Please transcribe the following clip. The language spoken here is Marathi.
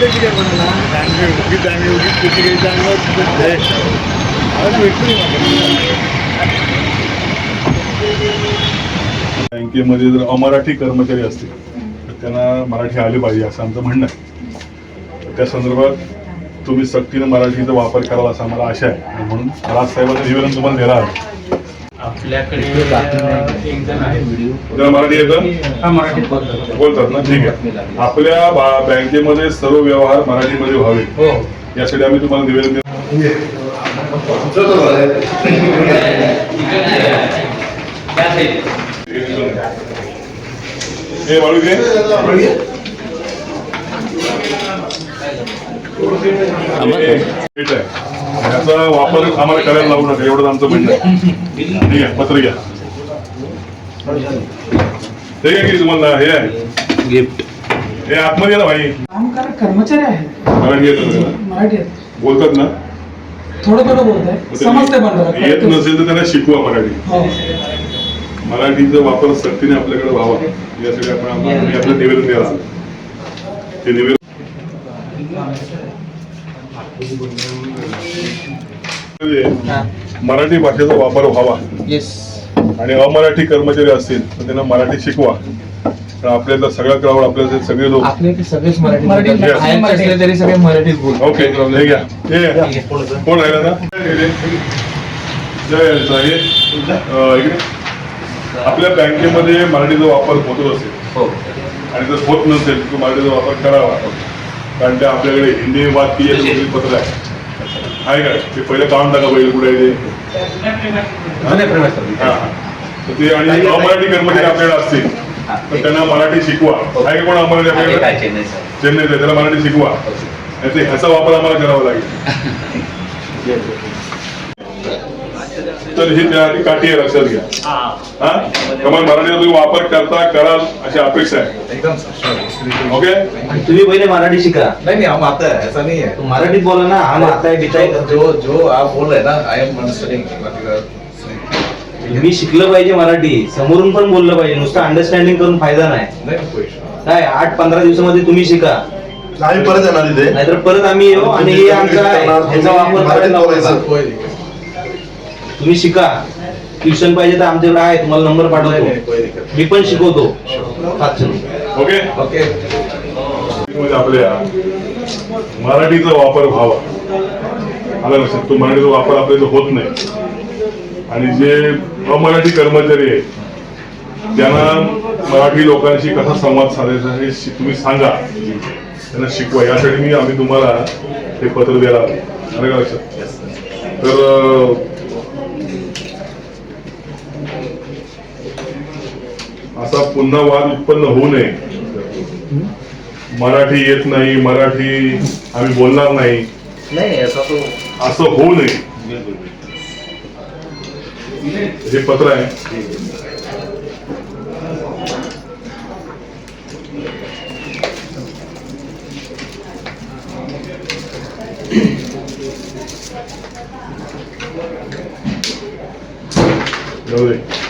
कोणाला चांगली चांगली काही चांगलं भेटली बँकेमध्ये जर अमराठी कर्मचारी असतील तर त्यांना मराठी आली पाहिजे असं आमचं म्हणणं आहे. तर त्या संदर्भात तुम्ही सक्तीनं मराठीचा वापर करावा असा आम्हाला आशा आहे. म्हणून राजसाहेबांचं निवेदन तुम्हाला देणार आहे. आपल्याकडे एक जण आहे व्हिडिओ मराठी येतं? हा मराठीत बोलतात. बोलतात ना? ठीक आहे. आपल्या बा- बँकेमध्ये सर्व व्यवहार मराठीमध्ये व्हावे. हो. यासाठी आम्ही तुम्हाला निवेदन देतो. हे वाळू घे हे- ठीक आहे याचा वापर आम्हाला करायला लावू नका एवढंच आमचं म्हणणं आहे ठीक आहे पत्र घ्या ठीक आहे की तुम्हाला हे आहे गिफ्ट हे आतमध्ये ना भाई कर्मचारी आहेत मराठी आहेत बोलतात ना थोडं थोडं बोलत आहे समजते पण जरा. येत नसेल तर त्यांना शिकवा मराठी हो मराठीचा वापर सक्तीने आपल्याकडे व्हावा यासाठी आपण आम्ही आपलं निवेदन द्यायला ते निवेदन मराठी भाषेचा वापर व्हावा. येस आणि अमराठी कर्मचारी असतील तर त्यांना मराठी शिकवा. तर आपल्याला सगळ्या क्राऊड आपल्याला सगळे लोक. सगळे ओके हे हे. कोण आहे ना. आपल्या बँकेमध्ये मराठीचा वापर होतच असेल. हो. आणि जर होत नसेल तर मराठीचा वापर करावा. कारण ते आपल्याकडे हिंदी वाक्य पत्र आहे. आहे का? ते पहिले काढून टाका पहिले कुठे आहे ते. हा. ते आणि अमराठी कर्मचारी आपल्याकडे असतील. तर त्यांना मराठी शिकवा. आहे का कोण अमराठी आपल्याकडे? चेन्नईत आहे, त्याला मराठी शिकवा. नाही तर ह्याचा वापर आम्हाला करावा लागेल. तर ही त्याआधी काठी आहे लक्षात घ्या. हा. त्यामुळे मराठीचा तुम्ही वापर करता कराल अशी अपेक्षा आहे. एकदम ओके आणि तुम्ही पहिले मराठी शिका. नहीं नहीं हम आता है ऐसा नहीं है तो मराठीत बोला ना हम आता है बिता है जो जो आप बोल रहे हैं ना आई एम अंडरस्टैंडिंग तुम्ही शिकलं पाहिजे मराठी समोरून पण बोललं पाहिजे नुसतं अंडरस्टँडिंग करून फायदा नाही. काय आठ पंधरा दिवसामध्ये तुम्ही शिका. आम्ही परत येणार इथे. नाहीतर परत आम्ही येऊ आणि हे आमचा ह्याचा वापर तुम्ही शिका. ट्युशन पाहिजे तर आमच्याकडे आहे तुम्हाला नंबर नहीं, नहीं, पाठवतो मी पण शिकवतो. ओके। ओके. म्हणजे आपल्या मराठीचा वापर व्हावा. आला लक्षात? तो मराठीचा वापर आपल्या इथं होत नाही. आणि जे अमराठी कर्मचारी आहेत त्यांना मराठी लोकांशी कसा संवाद साधायचा हे तुम्ही सांगा. त्यांना शिकवा. यासाठी मी आम्ही तुम्हाला हे पत्र द्यायला आलो. आलं का लक्षात? तर असा पुन्हा वाद उत्पन्न होऊ नये. मराठी येत नाही मराठी आम्ही बोलणार नाही. नहीं ऐसा तो असं होऊ नये. हे पत्र आहे. जाऊ दे.